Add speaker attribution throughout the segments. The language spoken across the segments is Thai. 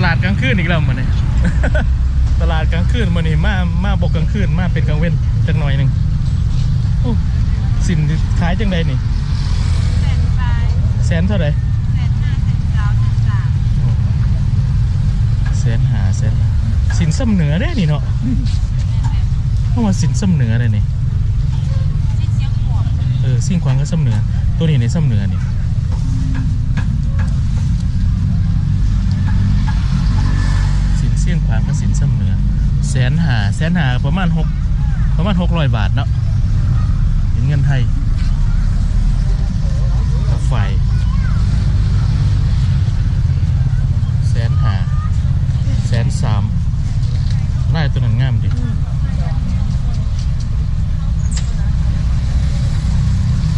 Speaker 1: ตลาดกลางคืนอีกแล้วมันนี่ตลาดกลางคืนมันนี่มามาบกกลางคืนมาเป็นกลางเว้นจักหน่อยหนึ่งโอ้สินขายจังใดนี่
Speaker 2: แสนปลาย
Speaker 1: แสนเท่าไหร่
Speaker 2: แสนห้าแสนเก้าแสนสาม
Speaker 1: แสนหาแสนสินซ้ำเหนือได้นี่เนาะเพราะว่าสินซ้ำเหนือเลยนี่
Speaker 2: ที่เชียงขวบ
Speaker 1: เออสิ่งควางก็ซ้ำเหนือตัวนี้ในซ้ำเหนือนี่ สียงควางกสินเหนือแสนหาแสนหาประมาณหกประมาณหกร้อยบาทเนาะเป็นเงินไทยกับไฟแสนหาแสนสามไล่ตัวนั้นงามดิ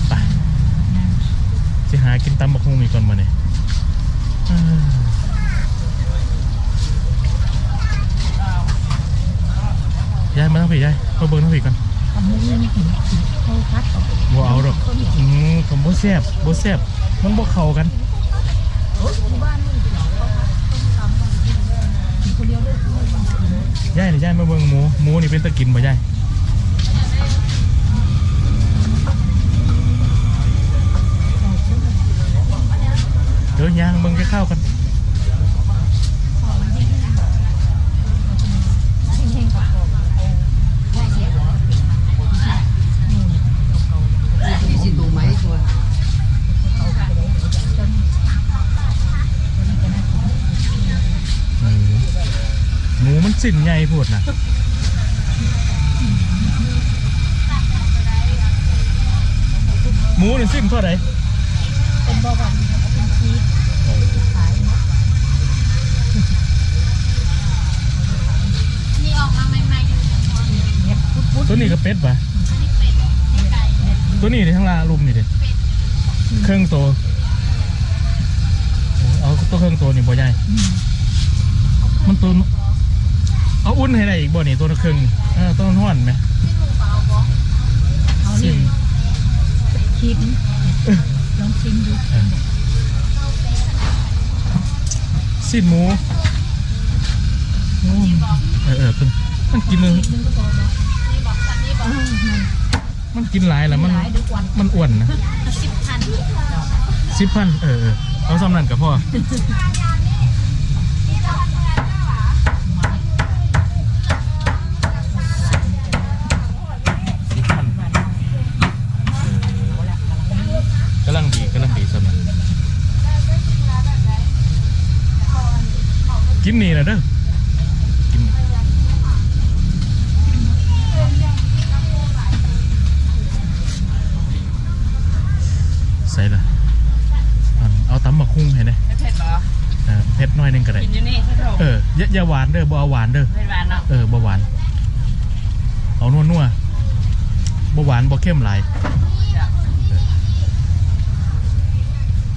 Speaker 1: ไปจะหากินตำบักฮุงอีก่อนมาเนี่ย ยายมาทั้งผีย้ายมาเบิ้งทั้งผีกัน
Speaker 3: ทำมุ้งนี่กินกินข้าวพัดกับ
Speaker 1: บ่เอาดอกอืมผมบ่แซ่บบ่แซ่บมันบ่เข้ากัน
Speaker 3: รถที่านนี่ยวเลย
Speaker 1: ยายนี่ายมาเบิ่งหมูหมูนี่เป็นตะกินบ่ย่ายเดี๋ยวย่างเบิ่งแค่ข้าวกัน
Speaker 3: เฮงๆกับได้เสียนี่สิดูไหมตัว
Speaker 1: เออหมูมัน สิ้นใหญ่โพดน่ะหมูนี่สิ้นเท่าไหร่
Speaker 3: เป็นบ่วันเป็นชีสขาย
Speaker 2: นี่ออกมาใหม่ๆอยู่เชียงขวบ
Speaker 3: เน็ตพุดพุด
Speaker 1: ตัวนี้ก็เป็ดป่ะ
Speaker 2: นี่เป็ดนี่ไก่
Speaker 1: ตัวนี้ในทั้งลารุมนี่เด้
Speaker 2: เป็ด
Speaker 1: เครื่องตัวโอ้เอาตัวเครื่องตัวนี่บ่ใหญ่มันตัว เอาอุ่นให้ได้อีกบ่นี่ตัวเครื่องนี่เออตัวห้อนไหม
Speaker 2: ที่หมูเปล่าบอก
Speaker 3: เอานี่ชิมลองชิมดู
Speaker 1: เออสิ้นหมูโอ้เออเออเป็นมันกินเลย
Speaker 3: นึงก็พอแล้ว
Speaker 2: นี่บอกสันนี่บอก
Speaker 3: มัน
Speaker 1: มันกินหลายแหละมัน
Speaker 3: หลายทุกวัน
Speaker 1: มันอ้วนนะ
Speaker 2: สิบพัน
Speaker 1: สิบพันเออเออเอาสำนันกับพ่อสิบพันเออกำลังดีกำลังดีสำนัน กินนี่นะเด้อกินนี่ใส่ละอันเอาตำมะคุ้งให้นะ
Speaker 4: ไม่เผ็ดเหรอ
Speaker 1: เออเผ็ดหน้อยหนึงก็ได้
Speaker 4: กินอยู่นี่ใช่ไหม
Speaker 1: เอออย่าอย่าหวานเด้อบ่เอาหวานเด้อ
Speaker 4: เผ็ดหวานเนาะ
Speaker 1: เออบ่หวานเอานัวนัวๆบ่หวานบ่เข้มหลาย
Speaker 4: จ้ะ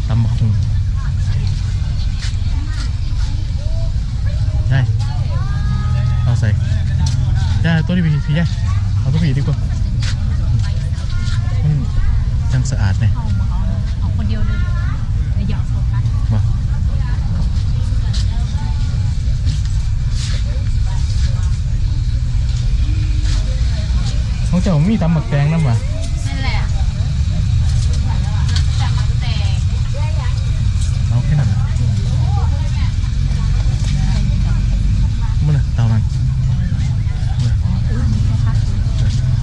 Speaker 1: ตำบักหุ่งใช่เอาใส่ ย่าตัวนี้พี่พี่ย่าเอาตัวพี่ดีกว่ามันจังสะอาดเนี่ย
Speaker 3: เอาเอาเอาคนเดียวเลยเดี๋ยอกโฟกัส
Speaker 1: มาของเจ้ามีตำหมักแตงน้ำวะ
Speaker 2: นั่นแหละแต่มันแตก
Speaker 1: เอาแค่นั้นนะมันน่ะเตานั้น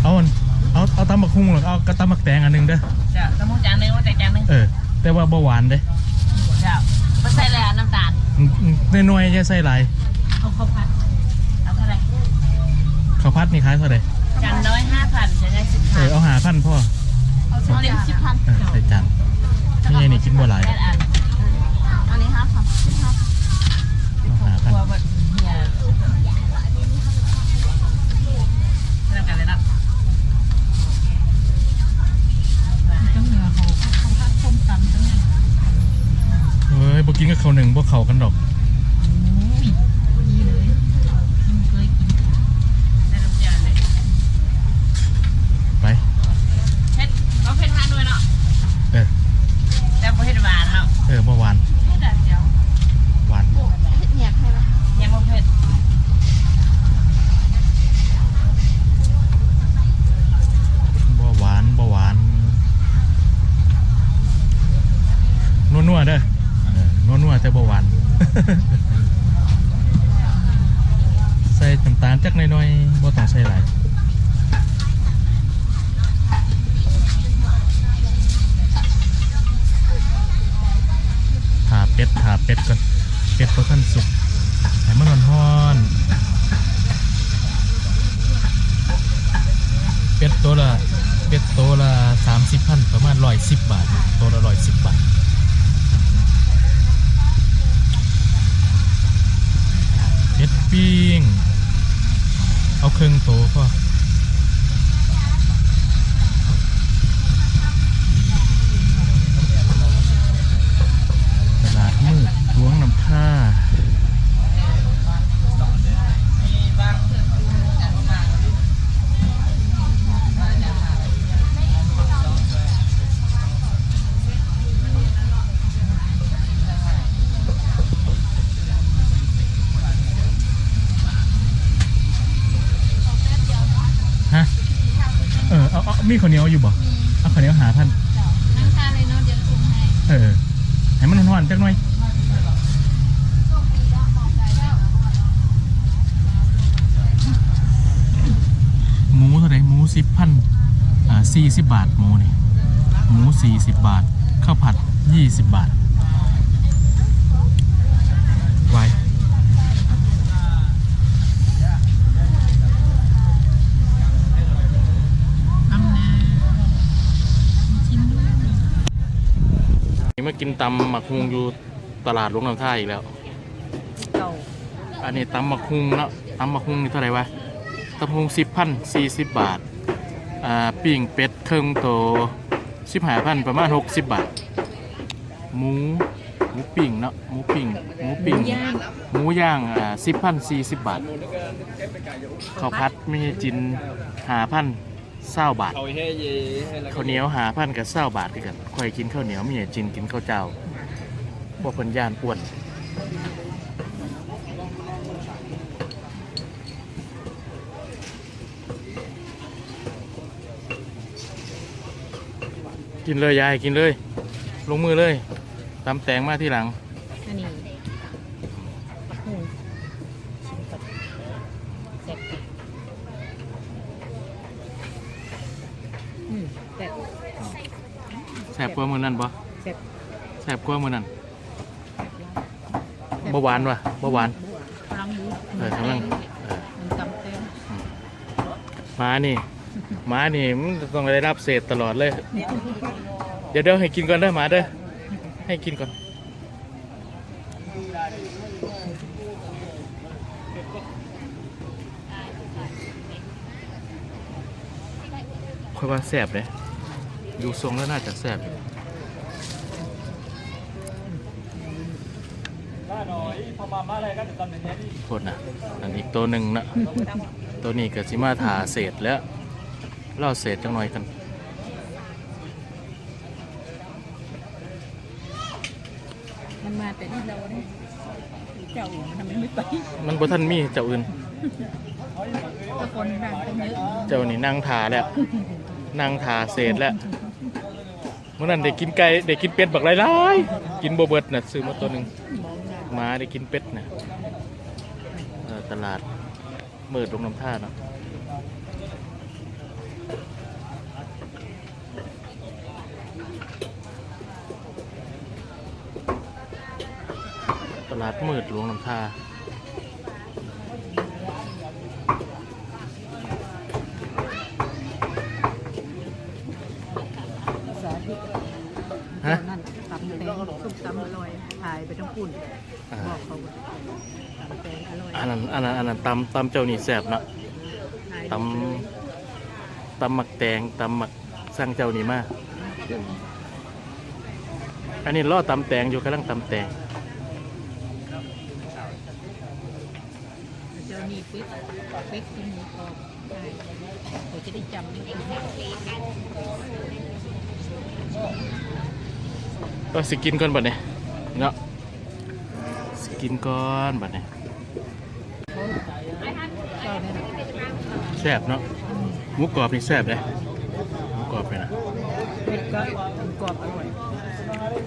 Speaker 1: เอาอันเอาเอาตำหมัก คุ้งหรอเอากระตำหมักแตงอันหนึงเด้อ
Speaker 4: จ้ะสมุนจานหนึงว่าแต่จานหนึง
Speaker 1: เออแต่ว่าเบาหวานเด้
Speaker 4: จ้ะไม่ใส่เลยอะน้ำตาล
Speaker 1: ในหน่วยๆจะใส่หลาย
Speaker 3: เอาข้าวผัด
Speaker 4: เอาเท่าไหร่
Speaker 1: ข้าวพัดนี่ขายเท่าไหร่
Speaker 4: จานน้อยห้าพันจะได้สิบ
Speaker 1: เอ
Speaker 4: พั
Speaker 1: อนเอาหาพันพ่อ
Speaker 2: เอาสลิมสิบพัน
Speaker 1: เออใส่จานนี่ไงนี่กินบ่หลาย
Speaker 4: แปดอัน
Speaker 2: อันนี้ห้าพันสิบห้า
Speaker 1: เอาหาพัน
Speaker 4: กลัวแบบเนี่ยเริ่มกันเลยเนาะ
Speaker 3: จังเหนือเขาข้าวผัดส้มตำจังเนี่ย
Speaker 1: เฮ้ยบ่ กินกับเขาวหนึ่งพวก
Speaker 3: เขา
Speaker 4: กันด
Speaker 1: อ
Speaker 2: ก ใส่น้ำ
Speaker 1: ตาลจักน้อยๆบ่ต้องใส่หลายถาเป็ดถาเป็ดก่อนเป็ดเพราะท่านสุกให้มันร้อนเป็ดตัวละเป็ดตัวละสามสิบพันประมาณร้อยสิบบาทตัวละร้อยสิบบาท ปิ้ง เอาเครื่องโตพอตลาดมืดล้วงน้ำท่า ฮะ เออ เอาเอา มีข้าวเหนียวอยู่บ่เอาข้าวเหนียวหาพัน
Speaker 5: นั่งทานเลยเนาะเดี๋ยวปรุงให้
Speaker 1: เออให้มันร้อนๆจักหน่อยหมูเท่าไหรหมูสิบพันอ่าสี่สิบบาทหมูนี่หมูสี่สิบบาทข้าวผัดยี่สิบบาทไว้
Speaker 3: ทำนะชิมดู
Speaker 1: นี่มากิน ตำหมักฮุงอยู่ตลาดหลวงน้ำท่าอีกแล้ว
Speaker 3: เก่า
Speaker 1: อันนี้ตำหมักฮุงเนาะตำหมักฮุงนี่เท่าไหร่วะตำหมักฮุงสิบพันสี่สิบบาท อ่าปิ้งเป็ดเครื่องโตสิบห้าพันประมาณหกสิบบาท หมูหมูปิ้งเนาะหมูปิ้งหมูปิ้ง
Speaker 3: ย่าง
Speaker 1: หมูย่างอ่าสิบพันสี่สิบบาทข้าวพัดมีจินหาพัน เศร้าบาทข้าวเหนียวหาพันกับเศร้าบาทคือกันข่อยกินข้าวเหนียวมีจินกินข้าวเจ้าพวกคนย่านอ้วนกินเลยยายกินเลย ลงมือเลยตำแตงมาที่หลัง
Speaker 3: อันนี้ปักหูชิมก่อนแซ่บอืมแซ่บ
Speaker 1: แสบก ว่ามือนั่นปะ
Speaker 3: แซ่บ
Speaker 1: แสบกว่ามือนั่นเบาหวานวะเบาหวาน
Speaker 3: กำลังดู
Speaker 1: เออกำลังเออ
Speaker 3: มันตำเต็ม
Speaker 1: หมานี่หมานี่มันต้องได้รับเศษตลอดเลย เดี๋ยวเดี๋ยวให้กินก่อนเด้อหมาเด้อให้กินก่อนค่อยว่าแสบเลยดูทรงแล้วน่าจะแสบอยู่ โทษนะอันอีกตัวหนึ่งนะ ตัวนี้ก็สิมาถาเศษแล้วเล่าเศษจังหน่อยกัน
Speaker 3: มันมาแต่ที่เราเนี่ยเจ้ามันทำไมไม่ไป
Speaker 1: มันบ่ทันมีเจ้าอื่น
Speaker 3: ตะคนนั่งกันเยอะ
Speaker 1: เจ้านี่นั่งถาแล้ว นั่งถาเศษแล้วเมื่อนั้นได้กินไก่ได้กินเป็ดบักหลายๆกินบ่เบิดน่ะซื้อมาตัวหนึง
Speaker 3: มอง หน้า
Speaker 1: หมาได้กินเป็ดน่ะตลาดมืดลงน้ำท่าเนาะตลาดมืดหลวงน้ำท่า
Speaker 3: สาธิต
Speaker 1: ฮะ
Speaker 3: นั่นตำแตงส้มตำอร่อยถ่ายไปทั้งปุ่น
Speaker 1: อ่า
Speaker 3: บอกเขาว่าตำแตงอร่อย
Speaker 1: อันนั้นอันนั้นอันนั้นตำตำเจ้านี่แซ่บเนาะ
Speaker 3: ถ่าย
Speaker 1: ตำตำหมักแตงตำหมักสร้างเจ้านี่มาอันนี้ล่อตำแตงอยู่กำลังตำแตง
Speaker 3: เจ้านี่ปิ๊กปิ๊กกินหมูกรอบใช่เขาจะได้จำได้
Speaker 1: ก็สิกินก่อนบัดเนี่ยเนาะสิ กินก่อนบัดนี้แซ่บเนาะหมูกรอบนี่แซ่บเลยหมูกรอบเลยนะ
Speaker 3: เป็ดก็หมูกรอบอร่อย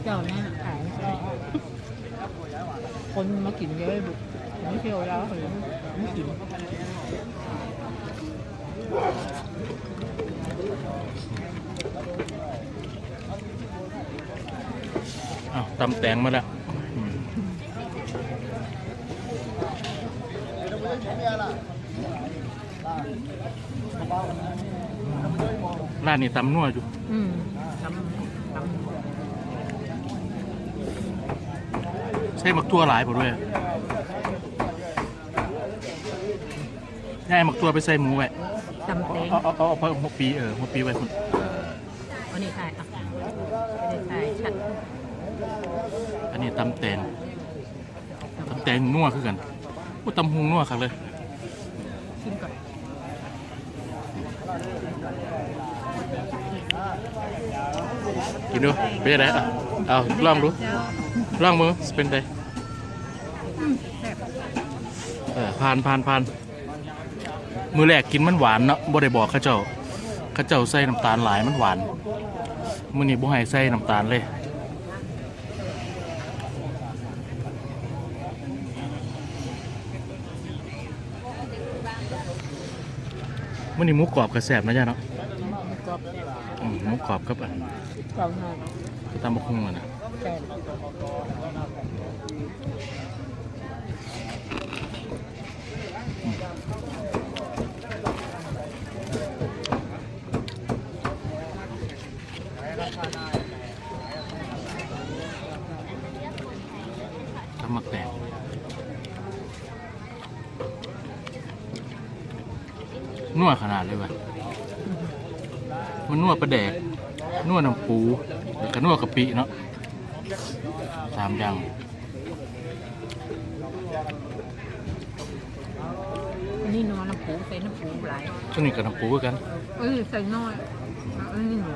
Speaker 3: เจ้าเนี่ยขายคนมากินเยอะบุกไม่เที่ยวแล้วเหรอไม่กิน
Speaker 1: อ้าวตำแตงมาแล้วอืม ร้านนี้ตำนัวอยู่
Speaker 3: อืมทำท
Speaker 1: ใช้หมักตัวหลายผมด้วยง่ายหมักตัวไปใส่หมูไว้ำ
Speaker 3: ตำแตง
Speaker 1: เอาเอาเอาเอาหัวปีเออหัวปีไว้คุณ
Speaker 3: อันนี้ถ่ายอะไม่ได้ถ่ายชัด
Speaker 1: อันนี้ตำแตงตำแตงนัวคือกันโอ้ตำหุงนัวครับเลย
Speaker 3: ชิมก่อน
Speaker 1: กินดูเป็นยังไงอะเอาลองดู
Speaker 3: เจ้า
Speaker 1: ลองมือสิเป็นไง
Speaker 3: อืมแซ่บ
Speaker 1: เออผ่านผ่านผ่านมือแรกกินมันหวานเนาะบ่ได้บอกเข้าเจ้าเข้าเจ้าใส่น้ำตาลหลายมันหวานมื้อนี้บ่ให้ใส่น้ำตาลเลยมื่อนี้หมูกรอบกระแสบนะจ๊ะเนาะ
Speaker 3: กรอบ
Speaker 1: อืมหมูกรอบกับอัน
Speaker 3: กรอบหน่อย
Speaker 1: ตำบักหุ่งอะนะ
Speaker 3: แซ่บ
Speaker 1: ตำมักแตงนัวขนาดเลยว่ะ นนัวปลาแดกนัวน้ำปูแล้วก็นัวกะปิเนาะสามอย่าง
Speaker 3: อันนี้นอนน้ำปูใส่น้ำปูหลาย
Speaker 1: ช่วงนี้กับน้ำปูคือกัน
Speaker 3: เออใส่น้อยอันนี้หนู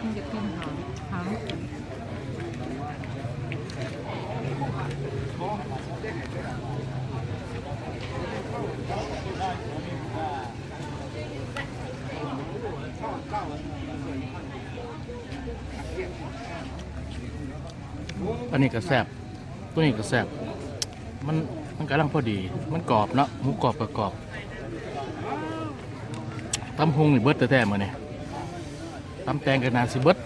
Speaker 3: มันจะกินหอมหอม
Speaker 1: อันนี้ก็แซ่บตัวนี้ก็แซ่บมันมันกำลังพอดี มันกรอบเนาะหมูกรอบกับกรอบตำฮงนี่เบิดแต่แต่ๆมาเนี่ยตำแตงกันนานสิเบิด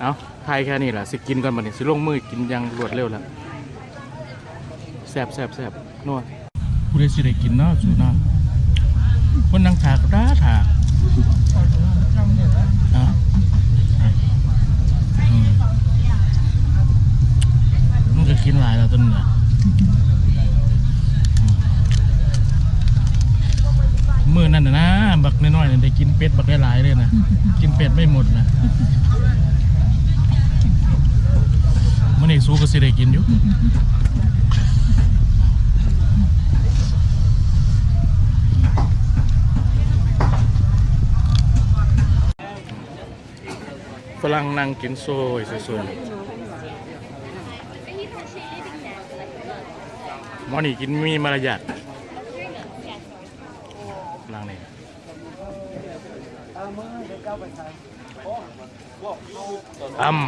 Speaker 1: เอาไทยแค่นี้แหละสิกินก่อนมาเนี่ยสิลงมือกินยังรวดเร็วแล้วแซบแซบแซบนัวผู้ใดสิได้กินเนาะสูน้ำ คนนั่งถากร้าถากมันก็กินหลายแล้วต้นเนี่ยมือนั่นนะนะบักน้อยๆน่ะได้กินเป็ดบักได้หลายเลยนะ กินเป็ดไม่หมดนะมันอีกสู้ก็สิได้กินอยู่ งนั่งกินโซ่สวยๆมอนี่กินมีมารยาทฝรั่งนี่อืม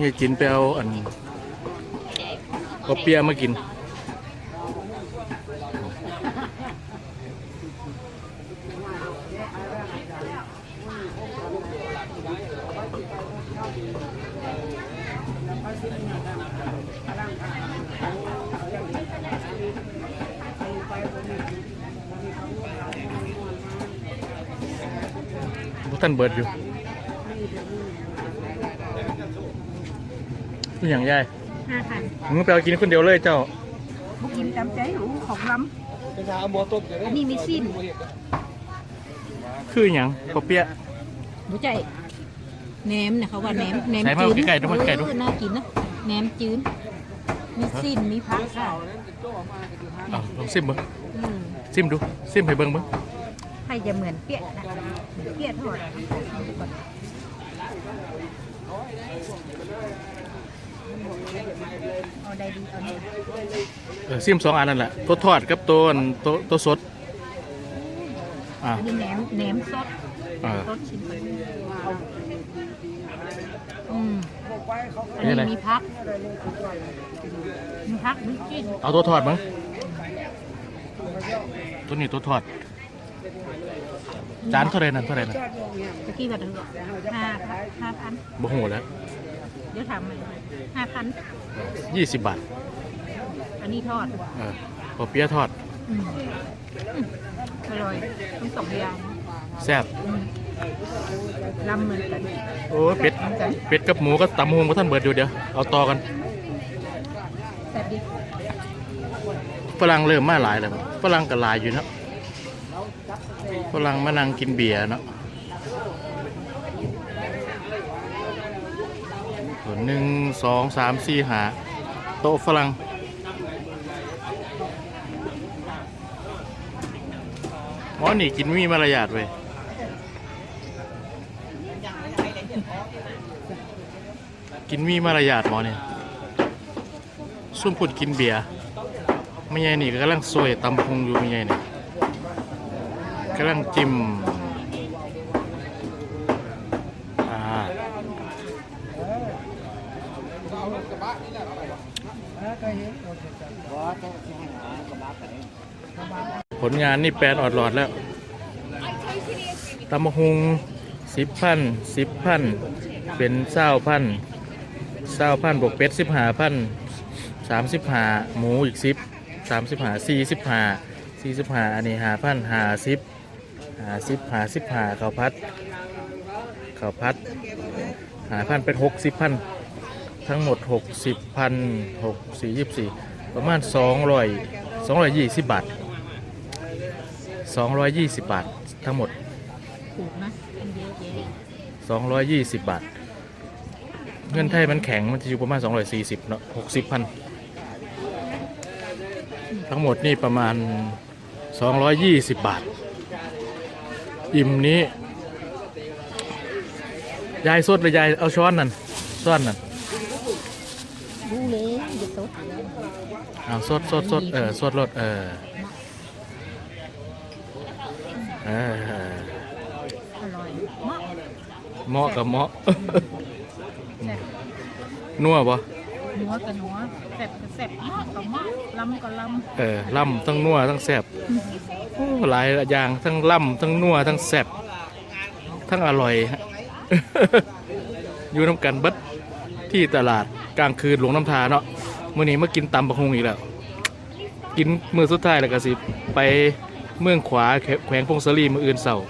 Speaker 1: นี่กินไปเอาอัน ก็เปียมากินบุตันเบิดอยู่นี่อย่างใหญ่
Speaker 3: ห้า พัน
Speaker 1: มึงไปเอากินคนเดียวเลยเจ้า
Speaker 3: บุกินตามใจหรูของล้ำอันนี้มีสิ้น
Speaker 1: คืออย่างปอเปียะ
Speaker 3: บุใจแหนมเนี่ยเขาว่าแหนมแหนม
Speaker 1: ใส่มา
Speaker 3: จืด
Speaker 1: ใกล้ๆต้องมาใกล้ๆดู
Speaker 3: เออน่ากินนะแหนมจืดมีสิ้นมีผักค่ะ
Speaker 1: เอาลองซิมเบิ้ง
Speaker 3: อืม
Speaker 1: ซิมดูซิมให้เบิ้งเบิ้ง
Speaker 3: ให้จะเหมือนเปี๊ยะนะเปี๊ยะทอด เอาได้ดีเอาเนี่ย
Speaker 1: เออซิมสองอันนั่นแหละตัวทอดกับตัวอันตัวตัวสดอ่า
Speaker 3: อันนี้แหนมแหนมสด
Speaker 1: เออ
Speaker 3: สดชิ้นไปอืมอัน
Speaker 1: นี่อะไร
Speaker 3: นี้มีพัก มีพักมีกิน
Speaker 1: เอาตัวทอดมั้งตัวนี้ตัวทอด จานเท่าไหรนั่นเท่าไหรนั่น
Speaker 3: ตะกี้แบบห้าห้าพัน
Speaker 1: บ่โหแล้ว
Speaker 3: เดี๋ยวถามใหม่ห้าพัน
Speaker 1: ยี่สิบบาท
Speaker 3: อันนี้ทอด
Speaker 1: เออพอเปี๊ยะทอด
Speaker 3: อืมอืมอร่อยทั้งสองอย่าง
Speaker 1: แซ่บ
Speaker 3: อืมลำเหมือนกัน
Speaker 1: โอ้ยเป็ดเป็ดกับหมูก็ตำหงก็ท่านเบิดอยู่เดี๋ยวเอาต่อกัน
Speaker 3: แต่บดี
Speaker 1: ฝรั่งเริ่มมาหลายแล้วฝรั่งก็หลายอยู่เนาะฝรั่งมานั่งกินเบียร์เนาะส่วน หนึ่งสองสามสี่หาโต๊ะฝรั่งหมอนี่กินมีมารยาทเว้ยกินมีมารยาทหมอเนี่ยซุ่มพูดกินเบียร์ไม่ใช่นี่ก็กำลังซวยตำพุงอยู่ไม่ใช่นี่กำลังจิ้ม ผลงานนี่แปลนออดหลอดแล้วตำมะฮุงสิบพันสิบพันเป็นเศร้าพันเศร้าพันบวกเป็ดสิบห้าพันสามสิบห้าหมูอีกสิบสามสิบห้าสี่สิบห้าสี่สิบห้าอันนี้ห้าพันห้าสิบห้าสิบห้าสิบห้าข้าวพัดข้าวพัดห้าพันเป็นหกสิบพันทั้งหมดหกสิบพันหกสี่ยี่สี่ประมาณสองร้อยสองร้อยยี่สิบบาท สองร้อยยี่สิบบาททั้งหมด
Speaker 3: ถูกนะอันเยอะแยะ
Speaker 1: สองร้อยยี่สิบบาท เงินไทยมันแข็งมันจะอยู่ประมาณสองร้อยสี่สิบเนาะหกสิบพันทั้งหมดนี่ประมาณสองร้อยยี่สิบบาท อิ่มนี้ ยายสดเลยยายเอาช้อนนั่นช้อนนั่น
Speaker 3: รู้เลยจะสด
Speaker 1: เอาสดสดสดเออสดรสเออเออ
Speaker 3: อร่อยมาก
Speaker 1: เหมาะกับเหมาะ
Speaker 3: แซ่บ
Speaker 1: นัวปะ
Speaker 3: นัวกับนัวแซ่บกับแซ่บมากกับมากลำกับล
Speaker 1: เออล่ำทั้งนัวทั้งแซ่บโอ้หลายอย่างทั้งล่ำทั้งนัวทั้งแซ่บทั้งอร่อยฮะ อยู่น้ำกันเบัดที่ตลาดกลางคืนหลวงน้ำทาเนาะมื่อนี้มากินตำบักฮงอีกแล้ว กินมือสุดท้ายแล้วก็สิไป เมืองขวาแขวงพงศรีมืออื่นเสาร์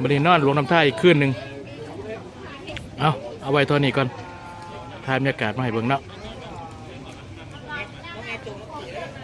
Speaker 1: มื่อนี้นอนหลวงน้ำท่าอีกคืนหนึ่งเอาเอาไว้เท่านี้ก่อนทายบรรยากาศมาให้เบิ่งเนาะ